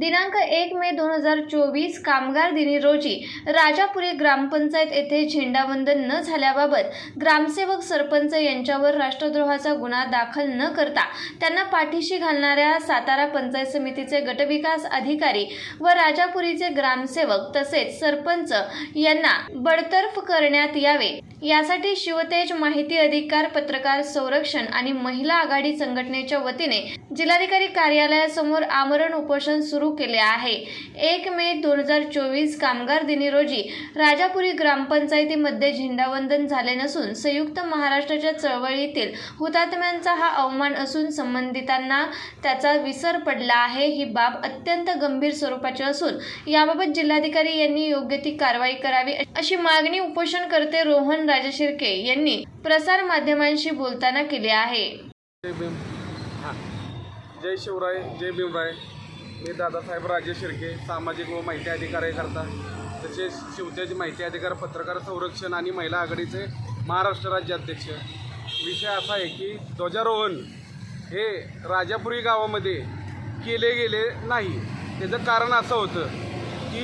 दिनांक एक मे दोन हजार चोवीस कामगार दिनी रोजी राजापुरी ग्रामपंचायत येथे झेंडावंदन न झाल्याबाबत ग्रामसेवक सरपंच यांच्यावर राष्ट्रद्रोहाचा गुन्हा दाखल न करता त्यांना पाठीशी घालणाऱ्या सातारा पंचायत समितीचे गटविकास अधिकारी व राजापुरीचे ग्रामसेवक तसेच सरपंच यांना बडतर्फ करण्यात यावे. यासाठी शिवतेज माहिती अधिकार पत्रकार संरक्षण आणि महिला आघाडी संघटनेच्या वतीने जिल्हाधिकारी कार्यालयासमोर आमरण उपोषण सुरू केले आहे. एक मे दोन हजार चोवीस कामगार दिनी रोजी राजापुरी ग्रामपंचायतीमध्ये झेंडावंदन झाले नसून संयुक्त महाराष्ट्राच्या चळवळीतील हुतात्म्यांचा हा अवमान असून संबंधितांना त्याचा विसर पडला आहे. ही बाब अत्यंत गंभीर स्वरूपाची असून याबाबत जिल्हाधिकारी यांनी योग्य ती कारवाई करावी अशी मागणी उपोषणकर्ते रोहन राजशिर्के यांनी प्रसार माध्यमांशी बोलताना केली आहे. जय शिवराय जय भीमराय. मी दादासाहेब राजे शिर्के सामाजिक व माहिती अधिकारी करता. तसेच शिवतेज माहिती अधिकार पत्रकार संरक्षण आणि महिला आघाडीचे महाराष्ट्र राज्याध्यक्ष विषय असा आहे की ध्वजारोहण हे राजापुरी गावामध्ये केले गेले नाही. त्याचं कारण असं होतं की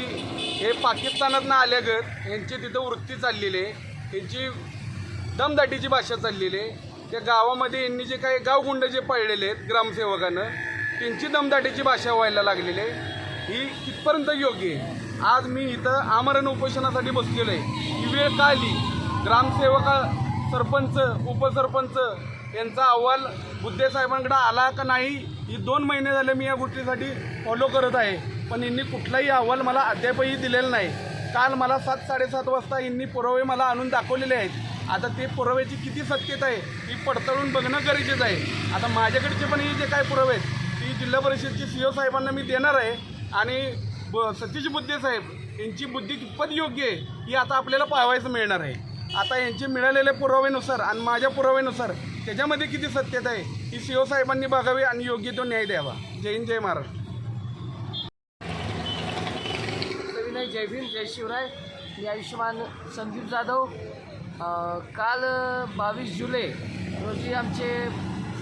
हे पाकिस्तानातनं आल्यागत यांची तिथं वृत्ती चाललेली आहे. यांची दमदाटीची भाषा चाललेली आहे. त्या गावामध्ये यांनी जे काही गावगुंड जे पाळलेले आहेत ग्रामसेवकानं त्यांची दमदाटीची भाषा व्हायला लागलेली आहे. ही कितपर्यंत योग्य आहे? आज मी इथं आमरण उपोषणासाठी बसलेलो आहे. ही वेळ का आली? ग्रामसेवका सरपंच उपसरपंच यांचा अहवाल बुद्धेसाहेबांकडे आला का नाही? ही दोन महिने झाले मी या गोष्टीसाठी फॉलो करत आहे. पण यांनी कुठलाही अहवाल मला अद्यापही दिलेला नाही. काल मला सात साडेसात वाजता यांनी पुरावे मला आणून दाखवलेले आहेत. आता ते पुराव्याची किती सत्यता आहे ही पडताळून बघणं गरजेचं आहे. आता माझ्याकडचे पण हे जे काय पुरावे आहेत ती जिल्हा परिषदची सी ओ साहेबांना मी देणार आहे. आणि ब सतीश बुद्धे साहेब यांची बुद्धी कितपत योग्य आहे ही आता आपल्याला पाहावायचं मिळणार आहे. आता यांचे मिळालेल्या पुराव्यानुसार आणि माझ्या पुराव्यानुसार त्याच्यामध्ये किती सत्यता आहे ही सी ओ साहेबांनी बघावी आणि योग्य तो न्याय द्यावा. जय हिंद जय महाराष्ट्र. जय भीम जय शिवराय. मी आयुष्यमान संदीप जाधव. काल बावीस जुलै रोजी आमचे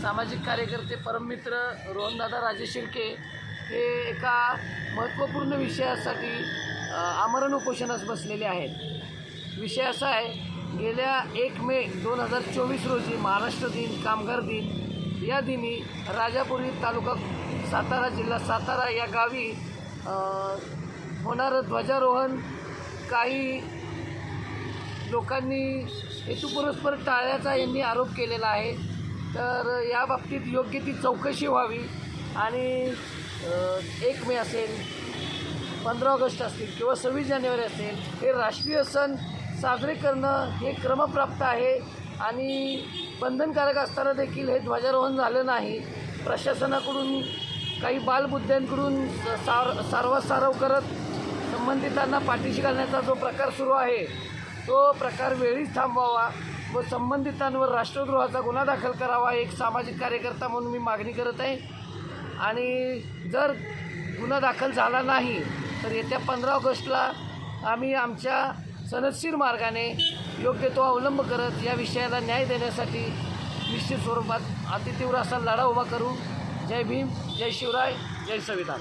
सामाजिक कार्यकर्ते परममित्र रोहनदादा राजे शिर्के हे एका महत्त्वपूर्ण विषयासाठी आमरण उपोषणास बसलेले आहेत. विषय असा आहे गेल्या एक मे दोन हजार चोवीस रोजी महाराष्ट्र दिन कामगार दिन या दिनी राजापुरी तालुका सातारा जिल्हा सातारा या गावी होणारं ध्वजारोहण काही लोकांनी हेतुपुरस्पर टाळल्याचा यांनी आरोप केलेला आहे. तर या बाबतीत योग्य ती चौकशी व्हावी. आणि एक मे असेल पंधरा ऑगस्ट असतील किंवा सव्वीस जानेवारी असेल हे राष्ट्रीय सण साजरे करणं हे क्रमप्राप्त आहे. आणि बंधनकारक असताना देखील हे ध्वजारोहण झालं नाही. प्रशासनाकडून काही बालबुद्ध्यांकडून सार सारवासारव करत संबंधितांना पाठीशी घालण्याचा जो प्रकार सुरू आहे तो प्रकार वेळीच थांबवावा. व संबंधितांवर राष्ट्रद्रोहाचा गुन्हा दाखल करावा एक सामाजिक कार्यकर्ता म्हणून मी मागणी करत आहे. आणि जर गुन्हा दाखल झाला नाही तर येत्या पंधरा ऑगस्टला आम्ही आमच्या सनदशीर मार्गाने योग्य तो अवलंब करत या विषयाला न्याय देण्यासाठी निश्चित स्वरूपात अतितीव्र असा लढा उभा करू. जय भीम जय शिवराय जय संविधान.